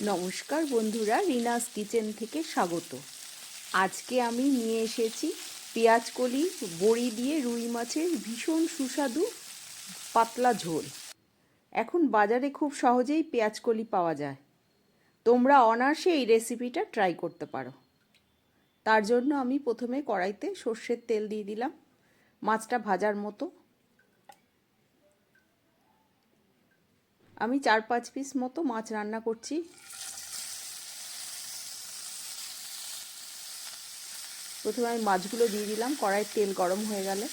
নমস্কার বন্ধুরা, রিনাস কিচেন থেকে স্বাগত। আজকে আমি নিয়ে এসেছি পেঁয়াজ কলি, বড়ি দিয়ে রুই মাছের ভীষণ সুস্বাদু পাতলা ঝোল। এখন বাজারে খুব সহজেই পেঁয়াজ কলি পাওয়া যায়। তোমরা অনার্সে এই রেসিপিটা ট্রাই করতে পারো। তার জন্য আমি প্রথমে কড়াইতে সর্ষের তেল দিয়ে দিলাম। মাছটা ভাজার মতো। আমি চার পাঁচ পিস মতো মাছ রান্না করছি। প্রথমে আমি মাছগুলো দিয়ে দিলাম কড়াইয়ের তেল গরম হয়ে গেলে।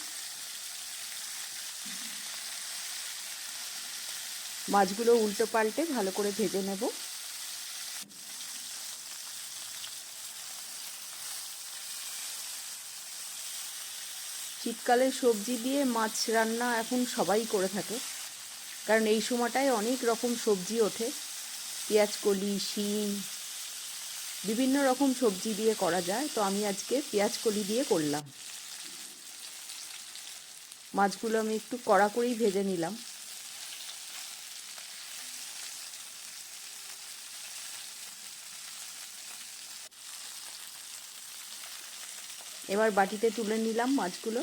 মাছগুলো উল্টো পাল্টে ভালো করে ভেজে নেব। শীতকালে সবজি দিয়ে মাছ রান্না এখন সবাই করে থাকে। কারণ এই সময়টায় অনেক রকম সবজি ওঠে। পেঁয়াজ, কলি, শিম, বিভিন্ন রকম সবজি দিয়ে করা যায়। তো আমি আজকে পেঁয়াজ, কলি দিয়ে করলাম। মাছগুলো আমি একটু কড়া করেই ভেজে নিলাম। এবার বাটিতে তুলে নিলাম মাছগুলো।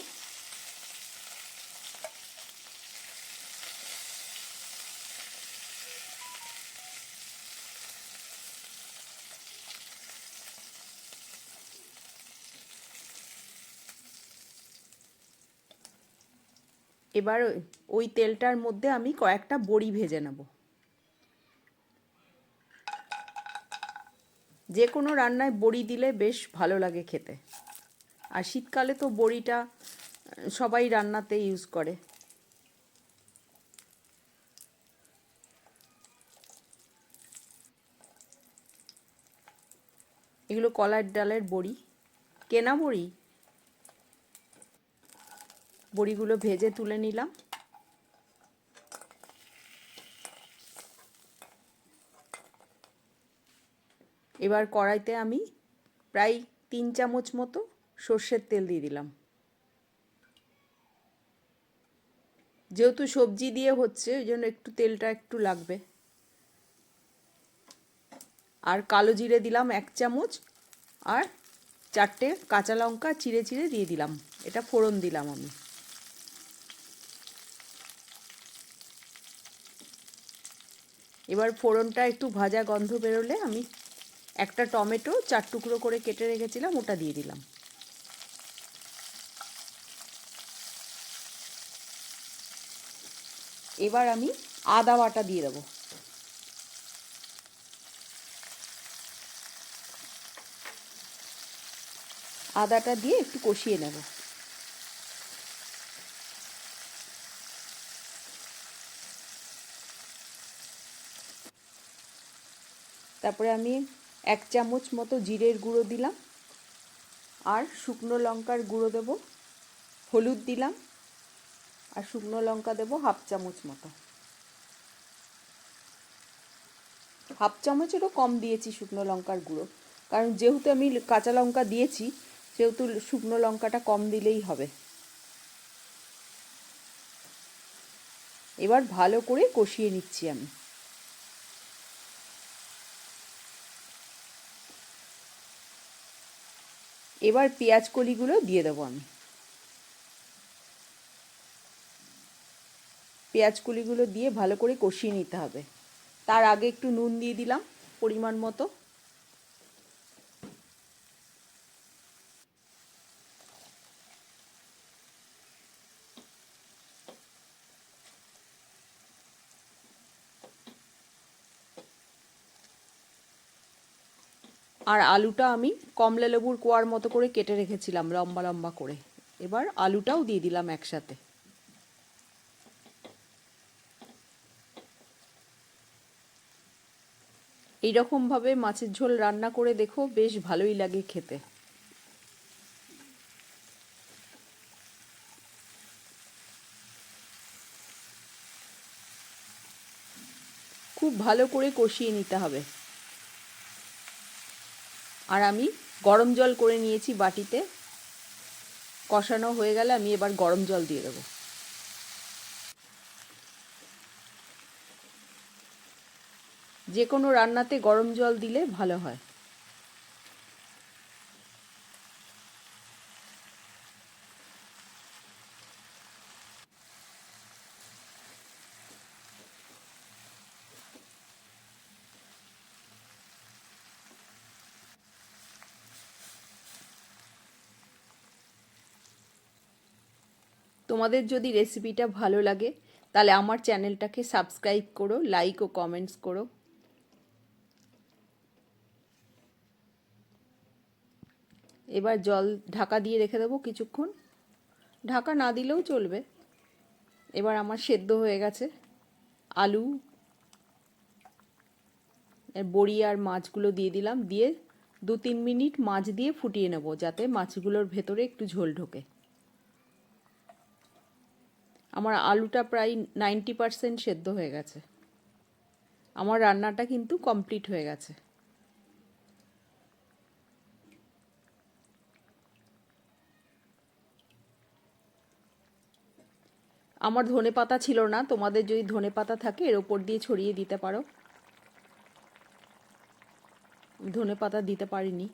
এবার ওই তেলটার মধ্যে আমি কয়েকটা বড়ি ভেজে নেব। যে কোনো রান্নায় বড়ি দিলে বেশ ভালো লাগে খেতে। আর শীতকালে তো বড়িটা সবাই রান্নাতে ইউজ করে। এগুলো কলার ডালের বড়ি। কেনা বড়ি? বড়িগুলো ভেজে তুলে নিলাম। এবার কড়াইতে আমি প্রায় তিন চামচ মতো সর্ষের তেল দিয়ে দিলাম। যেহেতু সবজি দিয়ে হচ্ছে, ওই জন্য একটু তেলটা একটু লাগবে। আর কালো জিরে দিলাম এক চামচ, আর চারটে কাঁচা লঙ্কা চিড়ে চিড়ে দিয়ে দিলাম। এটা ফোড়ন দিলাম আমি। এবার ফোড়নটা একটু ভাজা গন্ধ বেরোলে আমি একটা টমেটো চার টুকরো করে কেটে রেখেছিলাম, ওটা দিয়ে দিলাম। এবার আমি আদা বাটা দিয়ে দেবো। আদাটা দিয়ে একটু কষিয়ে নেব। তারপরে আমি এক চামচ মতো জিরের গুঁড়ো দিলাম। আর শুকনো লঙ্কার গুঁড়ো দেব। হলুদ দিলাম। আর শুকনো লঙ্কা দেব হাফ চামচ মতো। হাফ চামচেরও কম দিয়েছি শুকনো লঙ্কার গুঁড়ো। কারণ যেহেতু আমি কাঁচা লঙ্কা দিয়েছি, সেহেতু শুকনো লঙ্কাটা কম দিলেই হবে। এবার ভালো করে কষিয়ে নিচ্ছি আমি। এবার পেঁয়াজ কলিগুলো দিয়ে দেবো আমি। পেঁয়াজ কলিগুলো দিয়ে ভালো করে কষিয়ে নিতে হবে। তার আগে একটু নুন দিয়ে দিলাম পরিমাণ মতো। আর আলুটা আমি কমলা লেবুর কোয়ার মতো করে কেটে রেখেছিলাম, লম্বা লম্বা করে। এবার আলুটাও দিয়ে দিলাম একসাথে। এইরকমভাবে মাছের ঝোল রান্না করে দেখো, বেশ ভালোই লাগে খেতে। খুব ভালো করে কষিয়ে নিতে হবে। আর আমি গরম জল করে নিয়েছি বাটিতে। কষানো হয়ে গেলে আমি এবার গরম জল দিয়ে দেবো। যে কোনো রান্নাতে গরম জল দিলে ভালো হয়। তোমাদের যদি রেসিপিটা ভালো লাগে, তাহলে আমার চ্যানেলটাকে সাবস্ক্রাইব করো লাইক ও কমেন্টস করো। এবার জল ঢাকা দিয়ে রেখে দেবো কিছুক্ষণ। ঢাকা না দিলেও চলবে। এবার আমার সেদ্ধ হয়ে গেছে। আলু বড়ি আর মাছগুলো দিয়ে দিলাম। দিয়ে দু তিন মিনিট মাছ দিয়ে ফুটিয়ে নেব, যাতে মাছগুলোর ভেতরে একটু ঝোল ঢোকে। আমার আলুটা প্রায় নাইনটি পারসেন্ট সেদ্ধ হয়ে গেছে। আমার রান্নাটা কিন্তু কমপ্লিট হয়ে গেছে। আমার ধনে পাতা ছিল না, তোমাদের যদি ধনে পাতা থাকে এর ওপর দিয়ে ছড়িয়ে দিতে পারো। ধনে পাতা দিতে পারিনি।